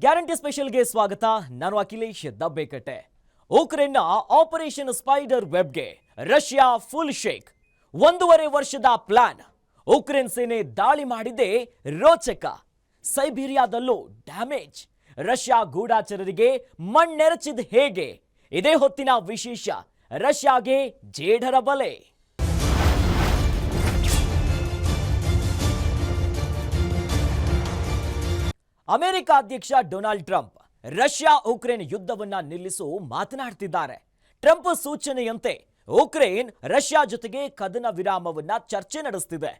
Guarantee ಸ್ಪೆಷಲ್ಗೆ ಸ್ವಾಗತ. ನಾನು ಅಖಿಲೇಶ್ ದಬ್ಬೇಕಟ್ಟೆ. ಉಕ್ರೇನ್ನ ಆಪರೇಷನ್ ಸ್ಪೈಡರ್ ವೆಬ್ಗೆ ರಷ್ಯಾ ಫುಲ್ ಶೇಕ್. ಒಂದೂವರೆ ವರ್ಷದ ಪ್ಲಾನ್. ಉಕ್ರೇನ್ ಸೇನೆ ದಾಳಿ ಮಾಡಿದೆ ರೋಚಕ. ಸೈಬೀರಿಯಾದಲ್ಲೂ ಡ್ಯಾಮೇಜ್. ರಷ್ಯಾ ಗೂಢಾಚಾರರಿಗೆ ಮಣ್ಣೆರಚಿದ್ ಹೇಗೆ? ಇದೇ ಹೊತ್ತಿನ ವಿಶೇಷ. ರಷ್ಯಾಗೆ ಜೇಢರ ಬಲೆ. ಅಮೆರಿಕ ಅಧ್ಯಕ್ಷ ಡೊನಾಲ್ಡ್ ಟ್ರಂಪ್ ರಷ್ಯಾ ಉಕ್ರೇನ್ ಯುದ್ಧವನ್ನ ನಿಲ್ಲಿಸು ಮಾತನಾಡ್ತಿದ್ದಾರೆ. ಟ್ರಂಪ್ ಸೂಚನೆಯಂತೆ ಉಕ್ರೇನ್ ರಷ್ಯಾ ಜೊತೆಗೆ ಕದನ ವಿರಾಮವನ್ನ ಚರ್ಚೆ ನಡೆಸುತ್ತಿದೆ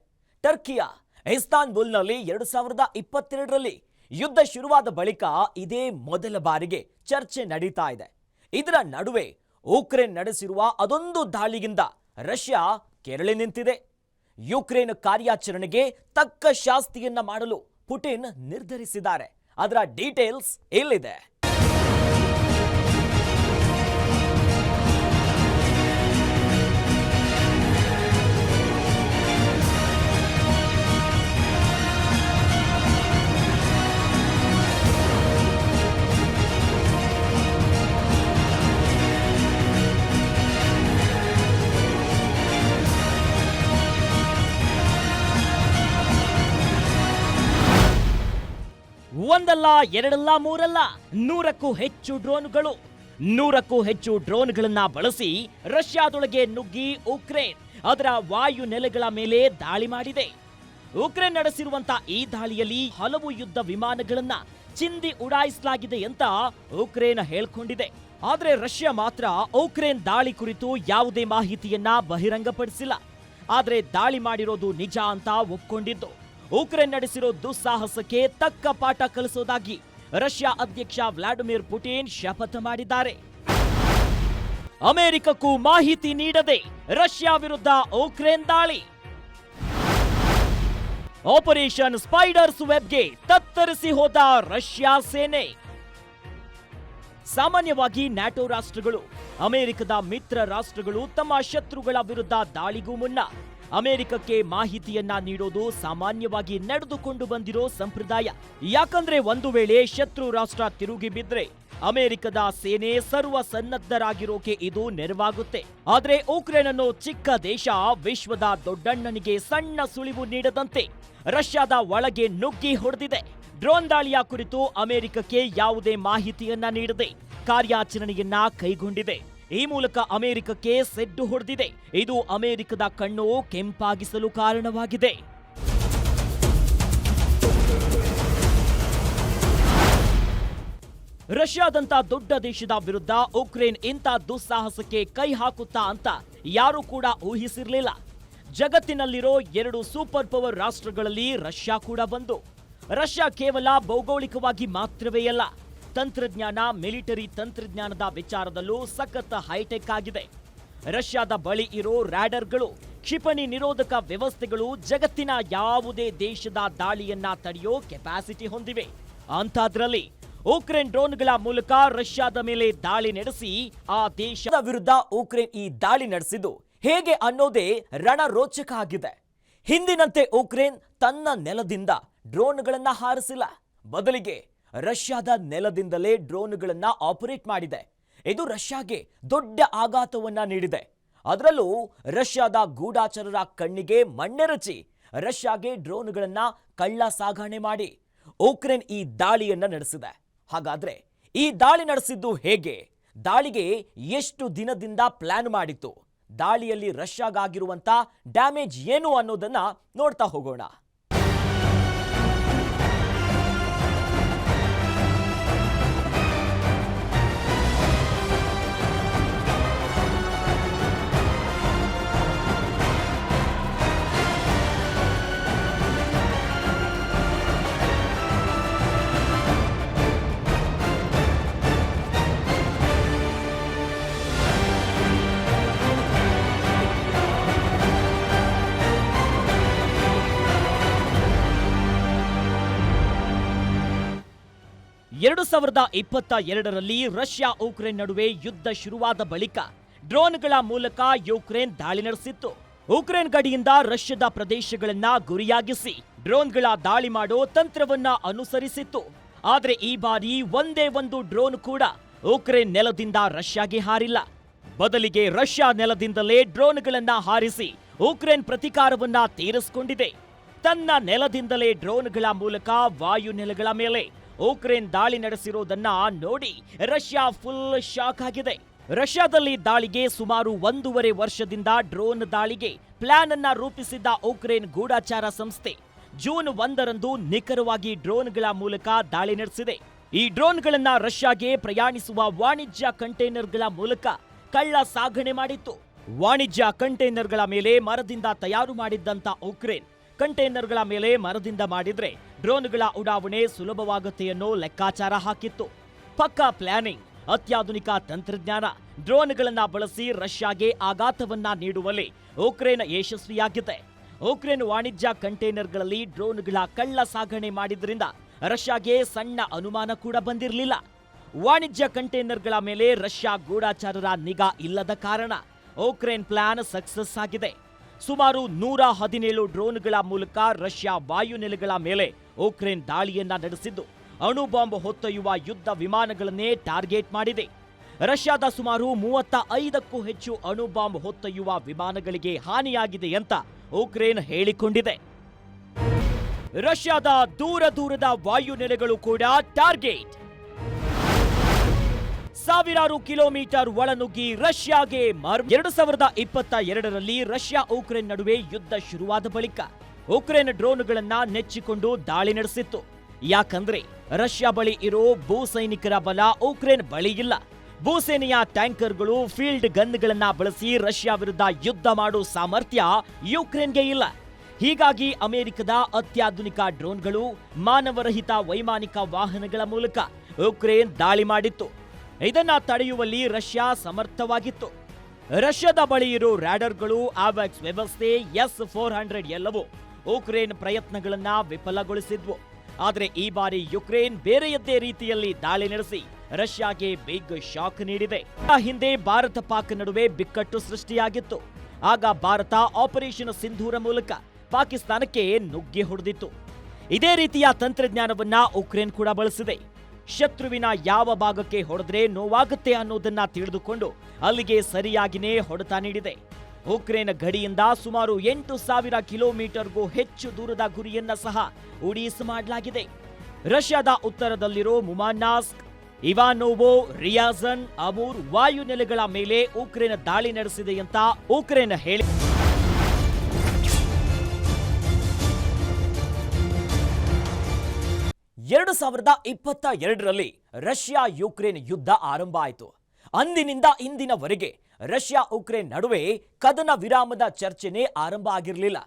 ಟರ್ಕಿಯ ಇಸ್ತಾನ್ಬುಲ್ನಲ್ಲಿ ಎರಡು ಸಾವಿರದ ಇಪ್ಪತ್ತೆರಡರಲ್ಲಿ ಯುದ್ಧ ಶುರುವಾದ ಬಳಿಕ ಇದೇ ಮೊದಲ ಬಾರಿಗೆ ಚರ್ಚೆ ನಡೀತಾ ಇದೆ. ಇದರ ನಡುವೆ ಉಕ್ರೇನ್ ನಡೆಸಿರುವ ಅದೊಂದು ದಾಳಿಯಿಂದ ರಷ್ಯಾ ಕೆರಳಿ ನಿಂತಿದೆ. ಯುಕ್ರೇನ್ ಕಾರ್ಯಾಚರಣೆಗೆ ತಕ್ಕ ಶಾಸ್ತಿಯನ್ನ ಮಾಡಲು ಪುಟಿನ್ ನಿರ್ಧರಿಸಿದ್ದಾರೆ. ಅದರ ಡೀಟೇಲ್ಸ್ ಇಲ್ಲಿದೆ. ಒಂದಲ್ಲ, ಎರಡಲ್ಲ, ಮೂರಲ್ಲ, ನೂರಕ್ಕೂ ಹೆಚ್ಚು ಡ್ರೋನ್ಗಳು. ನೂರಕ್ಕೂ ಹೆಚ್ಚು ಡ್ರೋನ್ಗಳನ್ನ ಬಳಸಿ ರಷ್ಯಾದೊಳಗೆ ನುಗ್ಗಿ ಉಕ್ರೇನ್ ಅದರ ವಾಯು ನೆಲೆಗಳ ಮೇಲೆ ದಾಳಿ ಮಾಡಿದೆ. ಉಕ್ರೇನ್ ನಡೆಸಿರುವಂತ ಈ ದಾಳಿಯಲ್ಲಿ ಹಲವು ಯುದ್ಧ ವಿಮಾನಗಳನ್ನ ಚಿಂದಿ ಉಡಾಯಿಸಲಾಗಿದೆ ಅಂತ ಉಕ್ರೇನ್ ಹೇಳ್ಕೊಂಡಿದೆ. ಆದರೆ ರಷ್ಯಾ ಮಾತ್ರ ಉಕ್ರೇನ್ ದಾಳಿ ಕುರಿತು ಯಾವುದೇ ಮಾಹಿತಿಯನ್ನ ಬಹಿರಂಗಪಡಿಸಿಲ್ಲ. ಆದರೆ ದಾಳಿ ಮಾಡಿರೋದು ನಿಜ ಅಂತ ಒಪ್ಕೊಂಡಿದ್ದು. ಉಕ್ರೇನ್ ನಡೆಸಿರೋ ದುಸ್ಸಾಹಸಕ್ಕೆ ತಕ್ಕ ಪಾಠ ಕಲಿಸೋದಾಗಿ ರಷ್ಯಾ ಅಧ್ಯಕ್ಷ ವ್ಲಾಡಿಮಿರ್ ಪುಟಿನ್ ಶಪಥ ಮಾಡಿದ್ದಾರೆ. ಅಮೆರಿಕಕ್ಕೂ ಮಾಹಿತಿ ನೀಡದೆ ರಷ್ಯಾ ವಿರುದ್ಧ ಉಕ್ರೇನ್ ದಾಳಿ. ಆಪರೇಷನ್ ಸ್ಪೈಡರ್ಸ್ ವೆಬ್ಗೆ ತತ್ತರಿಸಿ ಹೋದ ರಷ್ಯಾ ಸೇನೆ. ಸಾಮಾನ್ಯವಾಗಿ ನ್ಯಾಟೋ ರಾಷ್ಟ್ರಗಳು, ಅಮೆರಿಕದ ಮಿತ್ರ ರಾಷ್ಟ್ರಗಳು ತಮ್ಮ ಶತ್ರುಗಳ ವಿರುದ್ಧ ದಾಳಿಗೂ ಮುನ್ನ ಅಮೆರಿಕಕ್ಕೆ ಮಾಹಿತಿಯನ್ನ ನೀಡೋದು ಸಾಮಾನ್ಯವಾಗಿ ನಡೆದುಕೊಂಡು ಬಂದಿರೋ ಸಂಪ್ರದಾಯ. ಯಾಕಂದ್ರೆ ಒಂದು ವೇಳೆ ಶತ್ರು ರಾಷ್ಟ್ರ ತಿರುಗಿ ಬಿದ್ರೆ ಅಮೆರಿಕದ ಸೇನೆ ಸರ್ವ ಸನ್ನದ್ಧರಾಗಿರೋಕೆ ಇದು ನೆರವಾಗುತ್ತೆ. ಆದ್ರೆ ಉಕ್ರೇನ್ ಅನ್ನೋ ಚಿಕ್ಕ ದೇಶ, ವಿಶ್ವದ ದೊಡ್ಡಣ್ಣನಿಗೆ ಸಣ್ಣ ಸುಳಿವು ನೀಡದಂತೆ ರಷ್ಯಾದ ಒಳಗೆ ನುಗ್ಗಿ ಹೊಡೆದಿದೆ. ಡ್ರೋನ್ ದಾಳಿಯ ಕುರಿತು ಅಮೆರಿಕಕ್ಕೆ ಯಾವುದೇ ಮಾಹಿತಿಯನ್ನ ನೀಡದೆ ಕಾರ್ಯಾಚರಣೆಯನ್ನ ಕೈಗೊಂಡಿದೆ. ಈ ಮೂಲಕ ಅಮೆರಿಕಕ್ಕೆ ಸೆಡ್ಡು ಹೊಡೆದಿದೆ. ಇದು ಅಮೆರಿಕದ ಕಣ್ಣು ಕೆಂಪಾಗಿಸಲು ಕಾರಣವಾಗಿದೆ. ರಷ್ಯಾದಂತ ದೊಡ್ಡ ದೇಶದ ವಿರುದ್ಧ ಉಕ್ರೇನ್ ಇಂಥ ದುಸ್ಸಾಹಸಕ್ಕೆ ಕೈ ಹಾಕುತ್ತಾ ಅಂತ ಯಾರೂ ಕೂಡ ಊಹಿಸಿರಲಿಲ್ಲ. ಜಗತ್ತಿನಲ್ಲಿರೋ ಎರಡು ಸೂಪರ್ ಪವರ್ ರಾಷ್ಟ್ರಗಳಲ್ಲಿ ರಷ್ಯಾ ಕೂಡ ಬಂದು. ರಷ್ಯಾ ಕೇವಲ ಭೌಗೋಳಿಕವಾಗಿ ಮಾತ್ರವೇ ಅಲ್ಲ ತಂತ್ರಜ್ಞಾನ, ಮಿಲಿಟರಿ ತಂತ್ರಜ್ಞಾನದ ವಿಚಾರದಲ್ಲೂ ಸಖತ್ ಹೈಟೆಕ್ ಆಗಿದೆ. ರಷ್ಯಾದ ಬಳಿ ಇರೋ ರ್ಯಾಡರ್ಗಳು ಕ್ಷಿಪಣಿ ನಿರೋಧಕ ವ್ಯವಸ್ಥೆಗಳು ಜಗತ್ತಿನ ಯಾವುದೇ ದೇಶದ ದಾಳಿಯನ್ನ ತಡೆಯೋ ಕೆಪಾಸಿಟಿ ಹೊಂದಿವೆ. ಅಂಥದ್ರಲ್ಲಿ ಉಕ್ರೇನ್ ಡ್ರೋನ್ಗಳ ಮೂಲಕ ರಷ್ಯಾದ ಮೇಲೆ ದಾಳಿ ನಡೆಸಿ ಆ ದೇಶದ ವಿರುದ್ಧ ಉಕ್ರೇನ್ ಈ ದಾಳಿ ನಡೆಸಿದ್ದು ಹೇಗೆ ಅನ್ನೋದೇ ರಣರೋಚಕ ಆಗಿದೆ. ಹಿಂದಿನಂತೆ ಉಕ್ರೇನ್ ತನ್ನ ನೆಲದಿಂದ ಡ್ರೋನ್ಗಳನ್ನ ಹಾರಿಸಿಲ್ಲ. ಬದಲಿಗೆ ರಷ್ಯಾದ ನೆಲದಿಂದಲೇ ಡ್ರೋನ್ಗಳನ್ನ ಆಪರೇಟ್ ಮಾಡಿದೆ. ಇದು ರಷ್ಯಾಗೆ ದೊಡ್ಡ ಆಘಾತವನ್ನ ನೀಡಿದೆ. ಅದರಲ್ಲೂ ರಷ್ಯಾದ ಗೂಢಾಚಾರರ ಕಣ್ಣಿಗೆ ಮಣ್ಣೆರಚಿ ರಷ್ಯಾಗೆ ಡ್ರೋನ್ಗಳನ್ನ ಕಳ್ಳ ಸಾಗಣೆ ಮಾಡಿ ಉಕ್ರೇನ್ ಈ ದಾಳಿಯನ್ನ ನಡೆಸಿದೆ. ಹಾಗಾದ್ರೆ ಈ ದಾಳಿ ನಡೆಸಿದ್ದು ಹೇಗೆ? ದಾಳಿಗೆ ಎಷ್ಟು ದಿನದಿಂದ ಪ್ಲಾನ್ ಮಾಡಿತ್ತು? ದಾಳಿಯಲ್ಲಿ ರಷ್ಯಾಗಾಗಿರುವಂಥ ಡ್ಯಾಮೇಜ್ ಏನು ಅನ್ನೋದನ್ನ ನೋಡ್ತಾ ಹೋಗೋಣ. ಎರಡು ಸಾವಿರದ ಇಪ್ಪತ್ತ ಎರಡರಲ್ಲಿ ರಷ್ಯಾ ಉಕ್ರೇನ್ ನಡುವೆ ಯುದ್ಧ ಶುರುವಾದ ಬಳಿಕ ಡ್ರೋನ್ಗಳ ಮೂಲಕ ಯುಕ್ರೇನ್ ದಾಳಿ ನಡೆಸಿತ್ತು. ಉಕ್ರೇನ್ ಗಡಿಯಿಂದ ರಷ್ಯಾದ ಪ್ರದೇಶಗಳನ್ನ ಗುರಿಯಾಗಿಸಿ ಡ್ರೋನ್ಗಳ ದಾಳಿ ಮಾಡೋ ತಂತ್ರವನ್ನ ಅನುಸರಿಸಿತ್ತು. ಆದರೆ ಈ ಬಾರಿ ಒಂದೇ ಒಂದು ಡ್ರೋನ್ ಕೂಡ ಉಕ್ರೇನ್ ನೆಲದಿಂದ ರಷ್ಯಾಗೆ ಹಾರಿಲ್ಲ. ಬದಲಿಗೆ ರಷ್ಯಾ ನೆಲದಿಂದಲೇ ಡ್ರೋನ್ಗಳನ್ನ ಹಾರಿಸಿ ಉಕ್ರೇನ್ ಪ್ರತಿಕಾರವನ್ನ ತೀರಿಸಿಕೊಂಡಿದೆ. ತನ್ನ ನೆಲದಿಂದಲೇ ಡ್ರೋನ್ಗಳ ಮೂಲಕ ವಾಯು ನೆಲೆಗಳ ಮೇಲೆ ಉಕ್ರೇನ್ ದಾಳಿ ನಡೆಸಿರೋದನ್ನ ನೋಡಿ ರಷ್ಯಾ ಫುಲ್ ಶಾಕ್ ಆಗಿದೆ. ರಷ್ಯಾದಲ್ಲಿ ದಾಳಿಗೆ ಸುಮಾರು ಒಂದೂವರೆ ವರ್ಷದಿಂದ ಡ್ರೋನ್ ದಾಳಿಗೆ ಪ್ಲಾನ್ ಅನ್ನ ರೂಪಿಸಿದ್ದ ಉಕ್ರೇನ್ ಗೂಢಾಚಾರ ಸಂಸ್ಥೆ. ಜೂನ್ ಒಂದರಂದು ನಿಖರವಾಗಿ ಡ್ರೋನ್ಗಳ ಮೂಲಕ ದಾಳಿ ನಡೆಸಿದೆ. ಈ ಡ್ರೋನ್ಗಳನ್ನ ರಷ್ಯಾಗೆ ಪ್ರಯಾಣಿಸುವ ವಾಣಿಜ್ಯ ಕಂಟೈನರ್ಗಳ ಮೂಲಕ ಕಳ್ಳ ಸಾಗಣೆ ಮಾಡಿತ್ತು. ವಾಣಿಜ್ಯ ಕಂಟೈನರ್ಗಳ ಮೇಲೆ ಮರದಿಂದ ತಯಾರು ಮಾಡಿದ್ದಂತ ಉಕ್ರೇನ್ ಕಂಟೈನರ್ಗಳ ಮೇಲೆ ಮರದಿಂದ ಮಾಡಿದ್ರೆ ಡ್ರೋನ್ಗಳ ಉಡಾವಣೆ ಸುಲಭವಾಗುತ್ತೆ ಅನ್ನೋ ಲೆಕ್ಕಾಚಾರ ಹಾಕಿತ್ತು. ಪಕ್ಕಾ ಪ್ಲಾನಿಂಗ್, ಅತ್ಯಾಧುನಿಕ ತಂತ್ರಜ್ಞಾನ, ಡ್ರೋನ್ಗಳನ್ನ ಬಳಸಿ ರಷ್ಯಾಗೆ ಆಘಾತವನ್ನ ನೀಡುವಲ್ಲಿ ಉಕ್ರೇನ್ ಯಶಸ್ವಿಯಾಗಿದೆ. ಉಕ್ರೇನ್ ವಾಣಿಜ್ಯ ಕಂಟೈನರ್ಗಳಲ್ಲಿ ಡ್ರೋನ್ಗಳ ಕಳ್ಳ ಸಾಗಣೆ ಮಾಡಿದ್ರಿಂದ ರಷ್ಯಾಗೆ ಸಣ್ಣ ಅನುಮಾನ ಕೂಡ ಬಂದಿರಲಿಲ್ಲ. ವಾಣಿಜ್ಯ ಕಂಟೈನರ್ಗಳ ಮೇಲೆ ರಷ್ಯಾ ಗೂಢಾಚಾರರ ನಿಗಾ ಇಲ್ಲದ ಕಾರಣ ಉಕ್ರೇನ್ ಪ್ಲಾನ್ ಸಕ್ಸಸ್ ಆಗಿದೆ. ಸುಮಾರು ನೂರ ಹದಿನೇಳು ಡ್ರೋನ್ಗಳ ಮೂಲಕ ರಷ್ಯಾ ವಾಯುನೆಲೆಗಳ ಮೇಲೆ ಉಕ್ರೇನ್ ದಾಳಿಯನ್ನ ನಡೆಸಿದ್ದು, ಅಣು ಬಾಂಬ್ ಹೊತ್ತೊಯ್ಯುವ ಯುದ್ಧ ವಿಮಾನಗಳನ್ನೇ ಟಾರ್ಗೆಟ್ ಮಾಡಿದೆ. ರಷ್ಯಾದ ಸುಮಾರು ಮೂವತ್ತ ಐದಕ್ಕೂ ಹೆಚ್ಚು ಅಣು ಬಾಂಬ್ ಹೊತ್ತೊಯ್ಯುವ ವಿಮಾನಗಳಿಗೆ ಹಾನಿಯಾಗಿದೆ ಅಂತ ಉಕ್ರೇನ್ ಹೇಳಿಕೊಂಡಿದೆ. ರಷ್ಯಾದ ದೂರ ದೂರದ ವಾಯುನೆಲೆಗಳು ಕೂಡ ಟಾರ್ಗೆಟ್. ಸಾವಿರಾರು ಕಿಲೋಮೀಟರ್ ಒಳನುಗ್ಗಿ ರಷ್ಯಾಗೆ ಮರ್ ಎರಡು ಸಾವಿರದ ಇಪ್ಪತ್ತ ಎರಡರಲ್ಲಿ ರಷ್ಯಾ ಉಕ್ರೇನ್ ನಡುವೆ ಯುದ್ಧ ಶುರುವಾದ ಬಳಿಕ ಉಕ್ರೇನ್ ಡ್ರೋನ್ಗಳನ್ನ ನೆಚ್ಚಿಕೊಂಡು ದಾಳಿ ನಡೆಸಿತ್ತು. ಯಾಕಂದ್ರೆ ರಷ್ಯಾ ಬಳಿ ಇರೋ ಭೂ ಸೈನಿಕರ ಬಲ ಉಕ್ರೇನ್ ಬಳಿ ಇಲ್ಲ. ಭೂಸೇನೆಯ ಟ್ಯಾಂಕರ್ಗಳು ಫೀಲ್ಡ್ ಗನ್ಗಳನ್ನ ಬಳಸಿ ರಷ್ಯಾ ವಿರುದ್ಧ ಯುದ್ಧ ಮಾಡೋ ಸಾಮರ್ಥ್ಯ ಯುಕ್ರೇನ್ಗೆ ಇಲ್ಲ. ಹೀಗಾಗಿ ಅಮೆರಿಕದ ಅತ್ಯಾಧುನಿಕ ಡ್ರೋನ್ಗಳು ಮಾನವರಹಿತ ವೈಮಾನಿಕ ವಾಹನಗಳ ಮೂಲಕ ಉಕ್ರೇನ್ ದಾಳಿ ಮಾಡಿತ್ತು. ಇದನ್ನ ತಡೆಯುವಲ್ಲಿ ರಷ್ಯಾ ಸಮರ್ಥವಾಗಿತ್ತು. ರಷ್ಯಾದ ಬಳಿ ಇರೋ ರ್ಯಾಡರ್ಗಳು ಆವ್ಯಾಕ್ಸ್ ವ್ಯವಸ್ಥೆ ಎಸ್ ಫೋರ್ ಹಂಡ್ರೆಡ್ ಎಲ್ಲವೂ ಉಕ್ರೇನ್ ಪ್ರಯತ್ನಗಳನ್ನ ವಿಫಲಗೊಳಿಸಿದ್ವು. ಆದರೆ ಈ ಬಾರಿ ಯುಕ್ರೇನ್ ಬೇರೆಯದ್ದೇ ರೀತಿಯಲ್ಲಿ ದಾಳಿ ನಡೆಸಿ ರಷ್ಯಾಗೆ ಬಿಗ್ ಶಾಕ್ ನೀಡಿದೆ. ಹಿಂದೆ ಭಾರತ ಪಾಕ್ ನಡುವೆ ಬಿಕ್ಕಟ್ಟು ಸೃಷ್ಟಿಯಾಗಿತ್ತು. ಆಗ ಭಾರತ ಆಪರೇಷನ್ ಸಿಂಧೂರ ಮೂಲಕ ಪಾಕಿಸ್ತಾನಕ್ಕೆ ನುಗ್ಗಿ ಹೊಡೆದಿತ್ತು. ಇದೇ ರೀತಿಯ ತಂತ್ರಜ್ಞಾನವನ್ನ ಉಕ್ರೇನ್ ಕೂಡ ಬಳಸಿದೆ. ಶತ್ರುವಿನ ಯಾವ ಭಾಗಕ್ಕೆ ಹೊಡೆದ್ರೆ ನೋವಾಗುತ್ತೆ ಅನ್ನೋದನ್ನ ತಿಳಿದುಕೊಂಡು ಅಲ್ಲಿಗೆ ಸರಿಯಾಗಿನೇ ಹೊಡೆತ ನೀಡಿದೆ. ಉಕ್ರೇನ್ ಗಡಿಯಿಂದ ಸುಮಾರು ಎಂಟು ಸಾವಿರ ಕಿಲೋಮೀಟರ್ಗೂ ಹೆಚ್ಚು ದೂರದ ಗುರಿಯನ್ನ ಸಹ ಉಡೀಸ್ ಮಾಡಲಾಗಿದೆ. ರಷ್ಯಾದ ಉತ್ತರದಲ್ಲಿರೋ ಮುಮಾನಾಸ್ಕ್, ಇವಾನೋವೋ, ರಿಯಾಜನ್, ಅಮೂರ್ ವಾಯುನೆಲೆಗಳ ಮೇಲೆ ಉಕ್ರೇನ್ ದಾಳಿ ನಡೆಸಿದೆ ಅಂತ ಉಕ್ರೇನ್ ಹೇಳಿ ಎರಡು ಸಾವಿರದ ಇಪ್ಪತ್ತ ಎರಡರಲ್ಲಿ ರಷ್ಯಾ ಯುಕ್ರೇನ್ ಯುದ್ಧ ಆರಂಭ ಆಯಿತು. ಅಂದಿನಿಂದ ಇಂದಿನವರೆಗೆ ರಷ್ಯಾ ಉಕ್ರೇನ್ ನಡುವೆ ಕದನ ವಿರಾಮದ ಚರ್ಚೆನೇ ಆರಂಭ ಆಗಿರಲಿಲ್ಲ.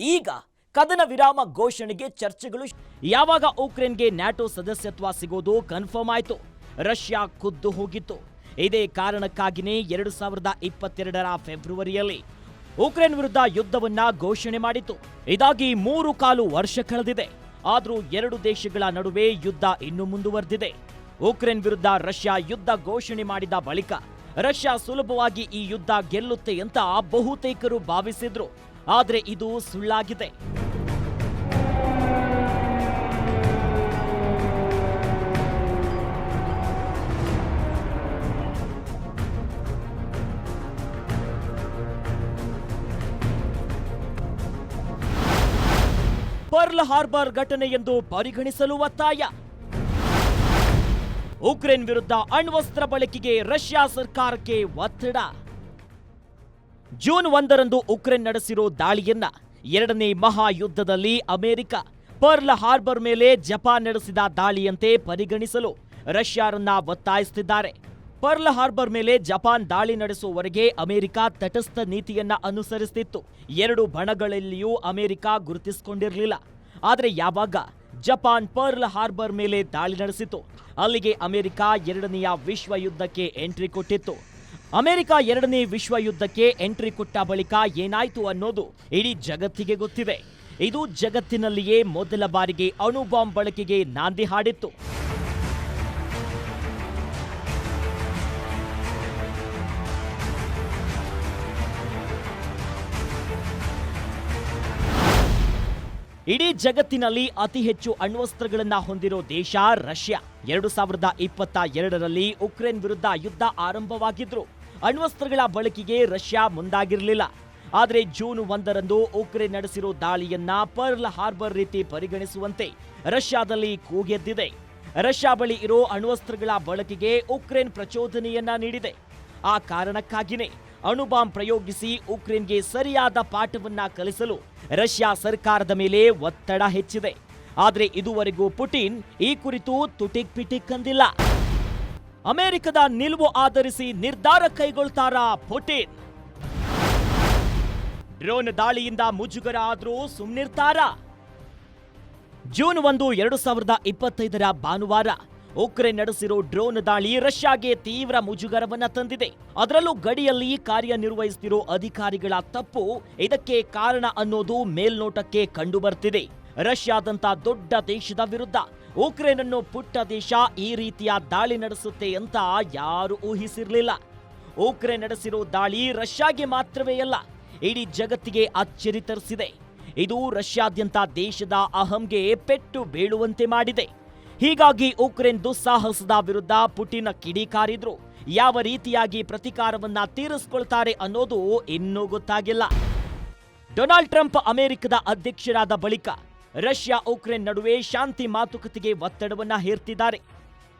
ಈಗ ಕದನ ವಿರಾಮ ಘೋಷಣೆಗೆ ಚರ್ಚೆಗಳು ಯಾವಾಗ ಉಕ್ರೇನ್ಗೆ ನ್ಯಾಟೋ ಸದಸ್ಯತ್ವ ಸಿಗೋದು ಕನ್ಫರ್ಮ್ ಆಯಿತು. ರಷ್ಯಾ ಖುದ್ದು ಹೋಗಿತ್ತು. ಇದೇ ಕಾರಣಕ್ಕಾಗಿನೇ ಎರಡು ಸಾವಿರದ ಇಪ್ಪತ್ತೆರಡರ ಫೆಬ್ರವರಿಯಲ್ಲಿ ಉಕ್ರೇನ್ ವಿರುದ್ಧ ಯುದ್ಧವನ್ನ ಘೋಷಣೆ ಮಾಡಿತು. ಇದಾಗಿ ಮೂರು ಕಾಲು ವರ್ಷ ಕಳೆದಿದೆ. ಆದ್ರೂ ಎರಡು ದೇಶಗಳ ನಡುವೆ ಯುದ್ಧ ಇನ್ನೂ ಮುಂದುವರೆದಿದೆ. ಉಕ್ರೇನ್ ವಿರುದ್ಧ ರಷ್ಯಾ ಯುದ್ಧ ಘೋಷಣೆ ಮಾಡಿದ ಬಳಿಕ ರಷ್ಯಾ ಸುಲಭವಾಗಿ ಈ ಯುದ್ಧ ಗೆಲ್ಲುತ್ತೆ ಅಂತ ಬಹುತೇಕರು ಭಾವಿಸಿದ್ರು. ಆದರೆ ಇದು ಸುಳ್ಳಾಗಿದೆ. ಪರ್ಲ್ ಹಾರ್ಬರ್ ಘಟನೆ ಎಂದು ಪರಿಗಣಿಸಲು ಒತ್ತಾಯ. ಉಕ್ರೇನ್ ವಿರುದ್ಧ ಅಣ್ವಸ್ತ್ರ ಬಳಕೆಗೆ ರಷ್ಯಾ ಸರ್ಕಾರಕ್ಕೆ ಒತ್ತಡ. ಜೂನ್ ಒಂದರಂದು ಉಕ್ರೇನ್ ನಡೆಸಿರೋ ದಾಳಿಯನ್ನ ಎರಡನೇ ಮಹಾಯುದ್ಧದಲ್ಲಿ ಅಮೆರಿಕ ಪರ್ಲ್ ಹಾರ್ಬರ್ ಮೇಲೆ ಜಪಾನ್ ನಡೆಸಿದ ದಾಳಿಯಂತೆ ಪರಿಗಣಿಸಲು ರಷ್ಯಾರನ್ನ ಒತ್ತಾಯಿಸುತ್ತಿದ್ದಾರೆ. ಪರ್ಲ್ ಹಾರ್ಬರ್ ಮೇಲೆ ಜಪಾನ್ ದಾಳಿ ನಡೆಸುವವರೆಗೆ ಅಮೆರಿಕ ತಟಸ್ಥ ನೀತಿಯನ್ನ ಅನುಸರಿಸುತ್ತಿತ್ತು ಎರಡು ಬಣಗಳಲ್ಲಿಯೂ ಅಮೆರಿಕ ಗುರುತಿಸಿಕೊಂಡಿರಲಿಲ್ಲ. ಆದರೆ ಯಾವಾಗ ಜಪಾನ್ ಪರ್ಲ್ ಹಾರ್ಬರ್ ಮೇಲೆ ದಾಳಿ ನಡೆಸಿತು. ಅಲ್ಲಿಗೆ ಅಮೆರಿಕ ಎರಡನೆಯ ವಿಶ್ವ ಯುದ್ಧಕ್ಕೆ ಎಂಟ್ರಿ ಕೊಟ್ಟಿತ್ತು. ಅಮೆರಿಕ ಎರಡನೇ ವಿಶ್ವ ಯುದ್ಧಕ್ಕೆ ಎಂಟ್ರಿ ಕೊಟ್ಟ ಬಳಿಕ ಏನಾಯ್ತು ಅನ್ನೋದು ಇಡೀ ಜಗತ್ತಿಗೆ ಗೊತ್ತಿದೆ ಇದು ಜಗತ್ತಿನಲ್ಲಿಯೇ ಮೊದಲ ಬಾರಿಗೆ ಅಣು ಬಾಂಬ್ ಬಳಕೆಗೆ ನಾಂದಿ ಹಾಡಿತ್ತು. ಇಡೀ ಜಗತ್ತಿನಲ್ಲಿ ಅತಿ ಹೆಚ್ಚು ಅಣ್ವಸ್ತ್ರಗಳನ್ನು ಹೊಂದಿರೋ ದೇಶ ರಷ್ಯಾ. ಎರಡು ಸಾವಿರದ ಇಪ್ಪತ್ತ ಎರಡರಲ್ಲಿ ಉಕ್ರೇನ್ ವಿರುದ್ಧ ಯುದ್ಧ ಆರಂಭವಾಗಿದ್ರು. ಅಣ್ವಸ್ತ್ರಗಳ ಬಳಕೆಗೆ ರಷ್ಯಾ ಮುಂದಾಗಿರಲಿಲ್ಲ. ಆದರೆ ಜೂನ್ ಒಂದರಂದು ಉಕ್ರೇನ್ ನಡೆಸಿರೋ ದಾಳಿಯನ್ನ ಪರ್ಲ್ ಹಾರ್ಬರ್ ರೀತಿ ಪರಿಗಣಿಸುವಂತೆ ರಷ್ಯಾದಲ್ಲಿ ಕೂಗೆದ್ದಿದೆ. ರಷ್ಯಾ ಬಳಿ ಇರೋ ಅಣ್ವಸ್ತ್ರಗಳ ಬಳಕೆಗೆ ಉಕ್ರೇನ್ ಪ್ರಚೋದನೆಯನ್ನ ನೀಡಿದೆ. ಆ ಕಾರಣಕ್ಕಾಗಿನೇ ಅಣುಬಾಂಬ್ ಪ್ರಯೋಗಿಸಿ ಉಕ್ರೇನ್ಗೆ ಸರಿಯಾದ ಪಾಠವನ್ನ ಕಲಿಸಲು ರಷ್ಯಾ ಸರ್ಕಾರದ ಮೇಲೆ ಒತ್ತಡ ಹೆಚ್ಚಿದೆ. ಆದರೆ ಇದುವರೆಗೂ ಪುಟಿನ್ ಈ ಕುರಿತು ತುಟಿಕ್ ಪಿಟಿಕ್ ಅಂದಿಲ್ಲ ಅಮೆರಿಕದ ನಿಲುವು ಆಧರಿಸಿ ನಿರ್ಧಾರ ಕೈಗೊಳ್ತಾರಾ ಪುಟಿನ್. ಡ್ರೋನ್ ದಾಳಿಯಿಂದ ಮುಜುಗರ ಆದರೂ ಸುಮ್ನಿರ್ತಾರಾ. ಜೂನ್ ಒಂದು, ಎರಡು ಸಾವಿರದ ಇಪ್ಪತ್ತೈದರ ಭಾನುವಾರ ಉಕ್ರೇನ್ ನಡೆಸಿರೋ ಡ್ರೋನ್ ದಾಳಿ ರಷ್ಯಾಗೆ ತೀವ್ರ ಮುಜುಗರವನ್ನ ತಂದಿದೆ. ಅದರಲ್ಲೂ ಗಡಿಯಲ್ಲಿ ಕಾರ್ಯನಿರ್ವಹಿಸುತ್ತಿರೋ ಅಧಿಕಾರಿಗಳ ತಪ್ಪು ಇದಕ್ಕೆ ಕಾರಣ ಅನ್ನೋದು ಮೇಲ್ನೋಟಕ್ಕೆ ಕಂಡುಬರ್ತಿದೆ. ರಷ್ಯಾದಂತ ದೊಡ್ಡ ದೇಶದ ವಿರುದ್ಧ ಉಕ್ರೇನ್ ಅನ್ನು ಪುಟ್ಟ ದೇಶ ಈ ರೀತಿಯ ದಾಳಿ ನಡೆಸುತ್ತೆ ಅಂತ ಯಾರು ಊಹಿಸಿರಲಿಲ್ಲ. ಉಕ್ರೇನ್ ನಡೆಸಿರೋ ದಾಳಿ ರಷ್ಯಾಗೆ ಮಾತ್ರವೇ ಅಲ್ಲ, ಇಡೀ ಜಗತ್ತಿಗೆ ಅಚ್ಚರಿ ತರಿಸಿದೆ. ಇದು ರಷ್ಯಾದ್ಯಂತ ದೇಶದ ಅಹಂಗೆ ಪೆಟ್ಟು ಬೀಳುವಂತೆ ಮಾಡಿದೆ. ಹೀಗಾಗಿ ಉಕ್ರೇನ್ ದುಸ್ಸಾಹಸದ ವಿರುದ್ಧ ಪುಟಿನ್ ಕಿಡಿಕಾರಿದ್ರು. ಯಾವ ರೀತಿಯಾಗಿ ಪ್ರತಿಕಾರವನ್ನ ತೀರಿಸ್ಕೊಳ್ತಾರೆ ಅನ್ನೋದು ಇನ್ನೂ ಗೊತ್ತಾಗಿಲ್ಲ. ಡೊನಾಲ್ಡ್ ಟ್ರಂಪ್ ಅಮೆರಿಕದ ಅಧ್ಯಕ್ಷರಾದ ಬಳಿಕ ರಷ್ಯಾ ಉಕ್ರೇನ್ ನಡುವೆ ಶಾಂತಿ ಮಾತುಕತೆಗೆ ಒತ್ತಡವನ್ನ ಹೇರ್ತಿದ್ದಾರೆ.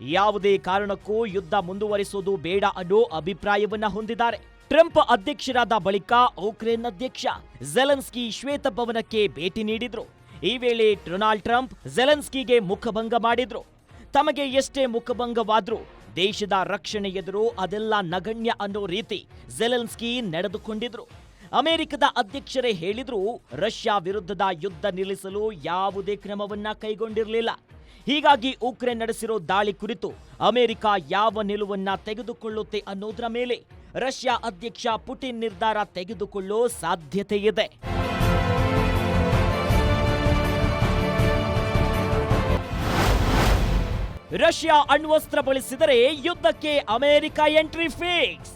ಯಾವುದೇ ಕಾರಣಕ್ಕೂ ಯುದ್ಧ ಮುಂದುವರಿಸುವುದು ಬೇಡ ಅನ್ನೋ ಅಭಿಪ್ರಾಯವನ್ನ ಹೊಂದಿದ್ದಾರೆ. ಟ್ರಂಪ್ ಅಧ್ಯಕ್ಷರಾದ ಬಳಿಕ ಉಕ್ರೇನ್ ಅಧ್ಯಕ್ಷ ಜೆಲೆನ್ಸ್ಕಿ ಶ್ವೇತಭವನಕ್ಕೆ ಭೇಟಿ ನೀಡಿದ್ರು. ಈ ವೇಳೆ ಡೊನಾಲ್ಡ್ ಟ್ರಂಪ್ ಜೆಲೆನ್ಸ್ಕಿಗೆ ಮುಖಭಂಗ ಮಾಡಿದ್ರು. ತಮಗೆ ಎಷ್ಟೇ ಮುಖಭಂಗವಾದ್ರೂ ದೇಶದ ರಕ್ಷಣೆ ಎದುರು ಅದೆಲ್ಲ ನಗಣ್ಯ ಅನ್ನೋ ರೀತಿ ಜೆಲೆನ್ಸ್ಕಿ ನಡೆದುಕೊಂಡಿದ್ರು. ಅಮೆರಿಕದ ಅಧ್ಯಕ್ಷರೇ ಹೇಳಿದ್ರು, ರಷ್ಯಾ ವಿರುದ್ಧದ ಯುದ್ಧ ನಿಲ್ಲಿಸಲು ಯಾವುದೇ ಕ್ರಮವನ್ನ ಕೈಗೊಂಡಿರಲಿಲ್ಲ. ಹೀಗಾಗಿ ಉಕ್ರೇನ್ ನಡೆಸಿರೋ ದಾಳಿ ಕುರಿತು ಅಮೆರಿಕ ಯಾವ ನಿಲುವನ್ನ ತೆಗೆದುಕೊಳ್ಳುತ್ತೆ ಅನ್ನೋದ್ರ ಮೇಲೆ ರಷ್ಯಾ ಅಧ್ಯಕ್ಷ ಪುಟಿನ್ ನಿರ್ಧಾರ ತೆಗೆದುಕೊಳ್ಳೋ ಸಾಧ್ಯತೆ ಇದೆ ರಷ್ಯಾ ಅಣ್ವಸ್ತ್ರ ಬಳಸಿದರೆ ಯುದ್ಧಕ್ಕೆ ಅಮೆರಿಕ ಎಂಟ್ರಿ ಫಿಕ್ಸ್.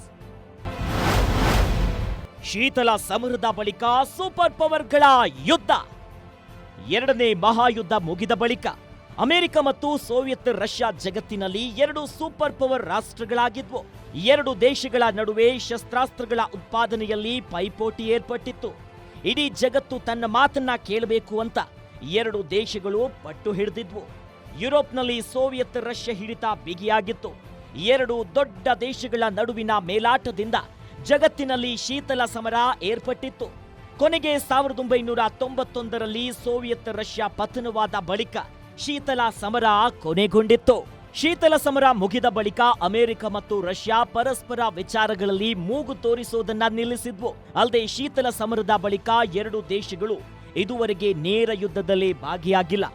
ಶೀತಲ ಸಮರದ ಬಳಿಕ ಸೂಪರ್ ಪವರ್ಗಳ ಯುದ್ಧ. ಎರಡನೇ ಮಹಾಯುದ್ಧ ಮುಗಿದ ಬಳಿಕ ಅಮೆರಿಕ ಮತ್ತು ಸೋವಿಯತ್ ರಷ್ಯಾ ಜಗತ್ತಿನಲ್ಲಿ ಎರಡು ಸೂಪರ್ ಪವರ್ ರಾಷ್ಟ್ರಗಳಾಗಿದ್ವು. ಎರಡು ದೇಶಗಳ ನಡುವೆ ಶಸ್ತ್ರಾಸ್ತ್ರಗಳ ಉತ್ಪಾದನೆಯಲ್ಲಿ ಪೈಪೋಟಿ ಏರ್ಪಟ್ಟಿತ್ತು. ಇಡೀ ಜಗತ್ತು ತನ್ನ ಮಾತನ್ನ ಕೇಳಬೇಕು ಅಂತ ಎರಡು ದೇಶಗಳು ಪಟ್ಟು ಹಿಡಿದಿದ್ವು. ಯುರೋಪ್ನಲ್ಲಿ ಸೋವಿಯತ್ ರಷ್ಯಾ ಹಿಡಿತ ಬಿಗಿಯಾಗಿತ್ತು. ಎರಡು ದೊಡ್ಡ ದೇಶಗಳ ನಡುವಿನ ಮೇಲಾಟದಿಂದ ಜಗತ್ತಿನಲ್ಲಿ ಶೀತಲ ಸಮರ ಏರ್ಪಟ್ಟಿತ್ತು. ಕೊನೆಗೆ ಸಾವಿರದ ಒಂಬೈನೂರ ತೊಂಬತ್ತೊಂದರಲ್ಲಿ ಸೋವಿಯತ್ ರಷ್ಯಾ ಪತನವಾದ ಬಳಿಕ ಶೀತಲ ಸಮರ ಕೊನೆಗೊಂಡಿತ್ತು. ಶೀತಲ ಸಮರ ಮುಗಿದ ಬಳಿಕ ಅಮೆರಿಕ ಮತ್ತು ರಷ್ಯಾ ಪರಸ್ಪರ ವಿಚಾರಗಳಲ್ಲಿ ಮೂಗು ತೋರಿಸೋದನ್ನ ನಿಲ್ಲಿಸಿದ್ವು. ಅಲ್ಲದೆ ಶೀತಲ ಸಮರದ ಬಳಿಕ ಎರಡು ದೇಶಗಳು ಇದುವರೆಗೆ ನೇರ ಯುದ್ಧದಲ್ಲಿ ಭಾಗಿಯಾಗಿಲ್ಲ.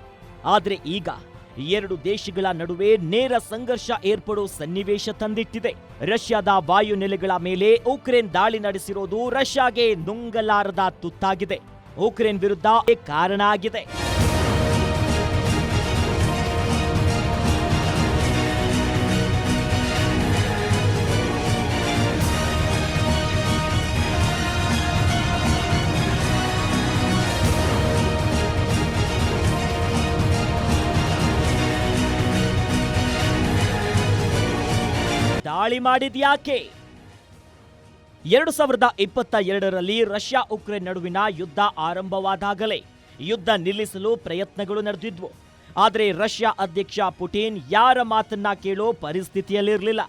ಆದರೆ ಈಗ ಎರಡು ದೇಶಗಳ ನಡುವೆ ನೇರ ಸಂಘರ್ಷ ಏರ್ಪಡೋ ಸನ್ನಿವೇಶ ತಂದಿಟ್ಟಿದೆ. ರಷ್ಯಾದ ವಾಯುನೆಲೆಗಳ ಮೇಲೆ ಉಕ್ರೇನ್ ದಾಳಿ ನಡೆಸಿರೋದು ರಷ್ಯಾಗೆ ನುಂಗಲಾರದ ತುತ್ತಾಗಿದೆ. ಉಕ್ರೇನ್ ವಿರುದ್ಧ ಕಾರಣ ಆಗಿದೆ. ಮಾಡಿದ್ಯಾಕೆ? ಎರಡು ಸಾವಿರದ ಇಪ್ಪತ್ತ ಎರಡರಲ್ಲಿ ರಷ್ಯಾ ಉಕ್ರೇನ್ ನಡುವಿನ ಯುದ್ಧ ಆರಂಭವಾದಾಗಲೇ ಯುದ್ಧ ನಿಲ್ಲಿಸಲು ಪ್ರಯತ್ನಗಳು ನಡೆದಿದ್ವು. ಆದರೆ ರಷ್ಯಾ ಅಧ್ಯಕ್ಷ ಪುಟಿನ್ ಯಾರ ಮಾತನ್ನ ಕೇಳೋ ಪರಿಸ್ಥಿತಿಯಲ್ಲಿರಲಿಲ್ಲ.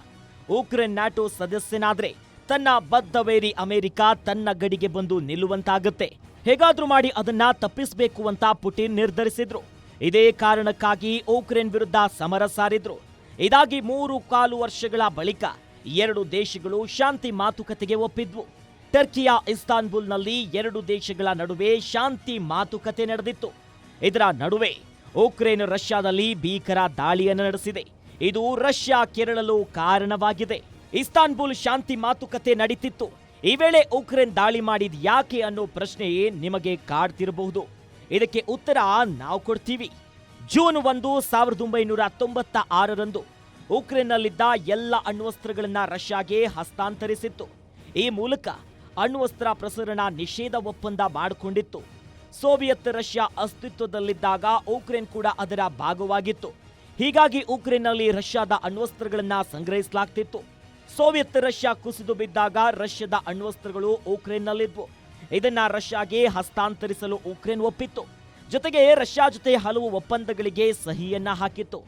ಉಕ್ರೇನ್ ನ್ಯಾಟೋ ಸದಸ್ಯನಾದ್ರೆ ತನ್ನ ಬದ್ಧವೇರಿ ಅಮೆರಿಕ ತನ್ನ ಗಡಿಗೆ ಬಂದು ನಿಲ್ಲುವಂತಾಗುತ್ತೆ. ಹೇಗಾದ್ರೂ ಮಾಡಿ ಅದನ್ನ ತಪ್ಪಿಸಬೇಕು ಅಂತ ಪುಟಿನ್ ನಿರ್ಧರಿಸಿದ್ರು. ಇದೇ ಕಾರಣಕ್ಕಾಗಿ ಉಕ್ರೇನ್ ವಿರುದ್ಧ ಸಮರ ಸಾರಿದ್ರು. ಇದಾಗಿ ಮೂರು ಕಾಲು ವರ್ಷಗಳ ಬಳಿಕ ಎರಡು ದೇಶಗಳು ಶಾಂತಿ ಮಾತುಕತೆಗೆ ಒಪ್ಪಿದ್ವು. ಟರ್ಕಿಯ ಇಸ್ತಾನ್ಬುಲ್ನಲ್ಲಿ ಎರಡು ದೇಶಗಳ ನಡುವೆ ಶಾಂತಿ ಮಾತುಕತೆ ನಡೆದಿತ್ತು. ಇದರ ನಡುವೆ ಉಕ್ರೇನ್ ರಷ್ಯಾದಲ್ಲಿ ಭೀಕರ ದಾಳಿಯನ್ನು ನಡೆಸಿದೆ. ಇದು ರಷ್ಯಾ ಕೆರಳಲು ಕಾರಣವಾಗಿದೆ. ಇಸ್ತಾನ್ಬುಲ್ ಶಾಂತಿ ಮಾತುಕತೆ ನಡೀತಿತ್ತು. ಈ ವೇಳೆ ಉಕ್ರೇನ್ ದಾಳಿ ಮಾಡಿದ ಯಾಕೆ ಅನ್ನೋ ಪ್ರಶ್ನೆ ನಿಮಗೆ ಕಾಡ್ತಿರಬಹುದು. ಇದಕ್ಕೆ ಉತ್ತರ ನಾವು ಕೊಡ್ತೀವಿ. ಜೂನ್ ಒಂದು ಸಾವಿರದ ಒಂಬೈನೂರ ತೊಂಬತ್ತ ಆರರಂದು ಉಕ್ರೇನ್ನಲ್ಲಿದ್ದ ಎಲ್ಲ ಅಣ್ವಸ್ತ್ರಗಳನ್ನು ರಷ್ಯಾಗೆ ಹಸ್ತಾಂತರಿಸಿತ್ತು. ಈ ಮೂಲಕ ಅಣ್ವಸ್ತ್ರ ಪ್ರಸರಣ ನಿಷೇಧ ಒಪ್ಪಂದ ಮಾಡಿಕೊಂಡಿತ್ತು. ಸೋವಿಯತ್ ರಷ್ಯಾ ಅಸ್ತಿತ್ವದಲ್ಲಿದ್ದಾಗ ಉಕ್ರೇನ್ ಕೂಡ ಅದರ ಭಾಗವಾಗಿತ್ತು. ಹೀಗಾಗಿ ಉಕ್ರೇನ್ನಲ್ಲಿ ರಷ್ಯಾದ ಅಣ್ವಸ್ತ್ರಗಳನ್ನು ಸಂಗ್ರಹಿಸಲಾಗ್ತಿತ್ತು. ಸೋವಿಯತ್ ರಷ್ಯಾ ಕುಸಿದು ಬಿದ್ದಾಗ ರಷ್ಯಾದ ಅಣ್ವಸ್ತ್ರಗಳು ಉಕ್ರೇನ್ನಲ್ಲಿದ್ವು. ಇದನ್ನ ರಷ್ಯಾಗೆ ಹಸ್ತಾಂತರಿಸಲು ಉಕ್ರೇನ್ ಒಪ್ಪಿತ್ತು. ಜೊತೆಗೆ ರಷ್ಯಾ ಜೊತೆ ಹಲವು ಒಪ್ಪಂದಗಳಿಗೆ ಸಹಿಯನ್ನ ಹಾಕಿತ್ತು.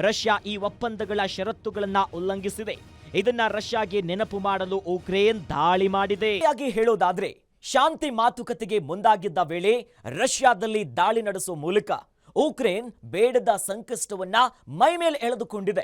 ರಷ್ಯಾ ಈ ಒಪ್ಪಂದಗಳ ಷರತ್ತುಗಳನ್ನ ಉಲ್ಲಂಘಿಸಿದೆ. ಇದನ್ನ ರಷ್ಯಾಗೆ ನೆನಪು ಮಾಡಲು ಉಕ್ರೇನ್ ದಾಳಿ ಮಾಡಿದೆ. ಹೇಳೋದಾದ್ರೆ, ಶಾಂತಿ ಮಾತುಕತೆಗೆ ಮುಂದಾಗಿದ್ದ ವೇಳೆ ರಷ್ಯಾದಲ್ಲಿ ದಾಳಿ ನಡೆಸುವ ಮೂಲಕ ಉಕ್ರೇನ್ ಬೇಡದ ಸಂಕಷ್ಟವನ್ನ ಮೈಮೇಲೆ ಎಳೆದುಕೊಂಡಿದೆ.